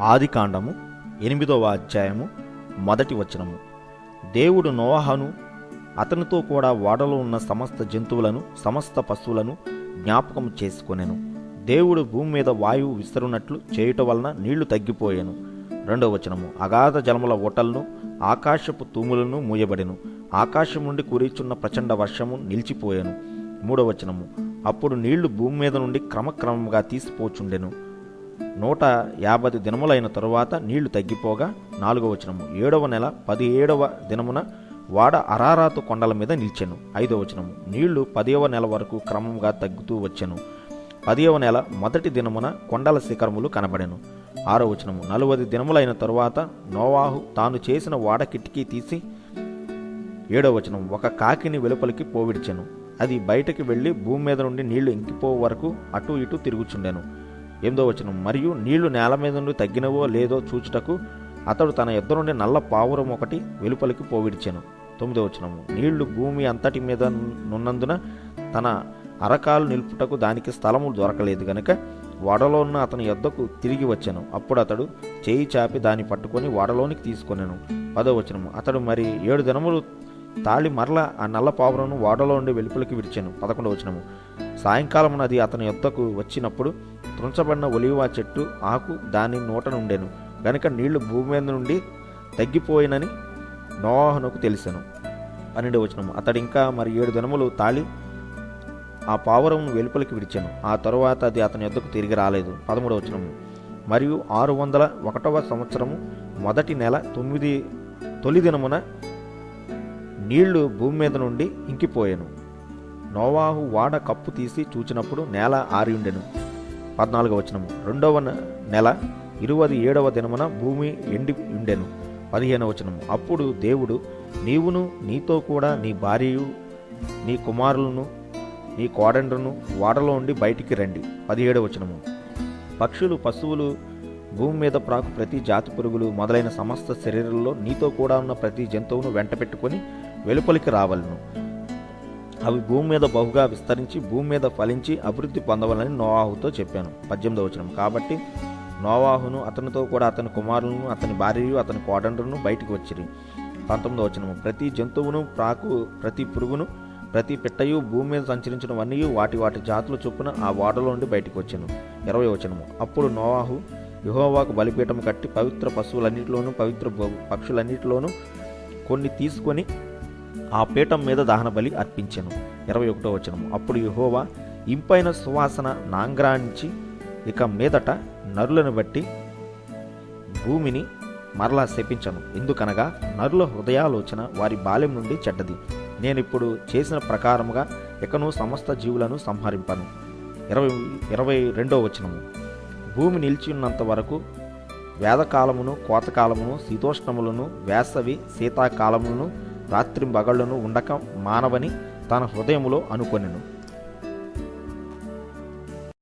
ఆదికాండము ఎనిమిదవ అధ్యాయము మొదటి వచనము. దేవుడు నోవాహను అతనితో కూడా ఓడలో ఉన్న సమస్త జంతువులను సమస్త పశువులను జ్ఞాపకం చేసుకొనెను. దేవుడు భూమి మీద వాయువు విస్తరునట్లు చేయుట వలన నీళ్ళు తగ్గిపోయాను. రెండవ వచనము అగాధ జలముల ఓటలను ఆకాశపు తూములను మూయబడెను. ఆకాశం నుండి కురిచున్న ప్రచండ వర్షము నిలిచిపోయాను. మూడవ వచనము అప్పుడు నీళ్ళు భూమి మీద నుండి క్రమక్రమంగా తీసిపోచుండెను. నూట యాభై దినములైన తరువాత నీళ్ళు తగ్గిపోగా నాలుగవ వచనము. ఏడవ నెల పదిహేడవ దినమున వాడ అరారాతు కొండల మీద నిలిచెను. ఐదవ వచనము. నీళ్ళు పదవ నెల వరకు క్రమంగా తగ్గుతూ వచ్చెను. పదవ నెల మొదటి దినమున కొండల శిఖరములు కనబడెను. ఆరో వచనము. నలువది దినములైన తరువాత నోవాహు తాను చేసిన వాడ కిటికీ తీసి ఏడవ వచనం. ఒక కాకిని వెలుపలికి పోవిడిచెను. అది బయటకి వెళ్ళి భూమి మీద నుండి నీళ్ళు ఇంకిపో వరకు అటు ఇటు తిరుగుచుండెను. ఎనిమిదో వచనం మరియు నీళ్ళు నేల మీద నుండి తగ్గినవో లేదో చూచుటకు అతడు తన ఎద్ద నుండి నల్ల పావురం ఒకటి వెలుపలికి పోవిడిచాను. తొమ్మిదో వచనము నీళ్ళు భూమి అంతటి మీద నున్నందున తన అరకాలు నిలుపుటకు దానికి స్థలము దొరకలేదు గనుక వాడలో ఉన్న అతని యొద్దకు తిరిగి వచ్చాను. అప్పుడు అతడు చేయి చాపి దాన్ని పట్టుకొని వాడలోనికి తీసుకొనెను. పదో వచనము అతడు మరి ఏడు దినములు తాళి మరల ఆ నల్ల పావురను వాడలో నుండి వెలుపలికి విడిచాను. పదకొండవ వచనము సాయంకాలం అది అతని యొద్దకు వచ్చినప్పుడు తుంచబడిన ఒలివా చెట్టు ఆకు దాని నోట నుండెను. గనుక నీళ్ళు భూమి మీద నుండి తగ్గిపోయినని నోవాహునకు తెలిసెను. పన్నెండవ వచనము. అతడు ఇంకా మరి ఏడు దినములు తాళి ఆ పావురమును వెలుపలికి విడిచాను. ఆ తరువాత అది అతని యొద్దకు తిరిగి రాలేదు. పదమూడవ వచనము. మరియు ఆరు వందల ఒకటవ సంవత్సరము మొదటి నెల తొమ్మిది తొలి దినమున నీళ్ళు భూమి మీద నుండి ఇంకిపోయాను. నోవాహు వాడ కప్పు తీసి చూచినప్పుడు నేల ఆరి ఉండెను పద్నాలుగవ వచనము. రెండవ నెల ఇరువది ఏడవ దినమున భూమి ఎండి ఉండెను. పదిహేనవ వచనము. అప్పుడు దేవుడు నీవును నీతో కూడా నీ భార్యయు నీ కుమారులను నీ కోడండ్రును వాడలో ఉండి బయటికి రండి. పదిహేడవ వచనము. పక్షులు పశువులు భూమి మీద ప్రాకు ప్రతి జాతి పురుగులు మొదలైన సమస్త శరీరంలో నీతో కూడా ఉన్న ప్రతి జంతువును వెంట పెట్టుకొని వెలుపలికి రావలను. అవి భూమి మీద బహుగా విస్తరించి భూమి మీద ఫలించి అభివృద్ధి పొందవాలని నోవాహుతో చెప్పాను. పద్దెనిమిదవ వచనం. కాబట్టి నోవాహును అతనితో కూడా అతని కుమారులను అతని భార్యయు అతని కోడండ్రును బయటికి వచ్చిరి. పంతొమ్మిదవ వచనము. ప్రతి జంతువును ప్రాకు ప్రతి పురుగును ప్రతి పిట్టయు భూమి మీద సంచరించినవన్నీ వాటి వాటి జాతుల చొప్పున ఆ వాడలో నుండి బయటికి వచ్చాను. ఇరవై వచనము. అప్పుడు నోవాహు యెహోవాకు బలిపీఠం కట్టి పవిత్ర పశువులన్నిటిలోనూ పవిత్ర భో- పక్షులన్నిటిలోనూ కొన్ని తీసుకొని ఆ పీఠం మీద దహన బలి అర్పించెను. ఇరవై ఒకటో వచనం అప్పుడు యహోవా ఇంపైన సువాసన నాంగ్రాంచి ఇక మీదట నరులను బట్టి భూమిని మరలా శపించను. ఎందుకనగా నరుల హృదయాలోచన వారి బాల్యం నుండి చెడ్డది. నేనిప్పుడు చేసిన ప్రకారముగా ఇకను సమస్త జీవులను సంహరింపను. ఇరవై ఇరవై రెండో వచనము. భూమి నిలిచి ఉన్నంత వరకు వేదకాలమును కోతకాలమును శీతోష్ణములను వేసవి శీతాకాలములను రాత్రింబగళ్ళను ఉండక మానవని తన హృదయములో అనుకొనెను.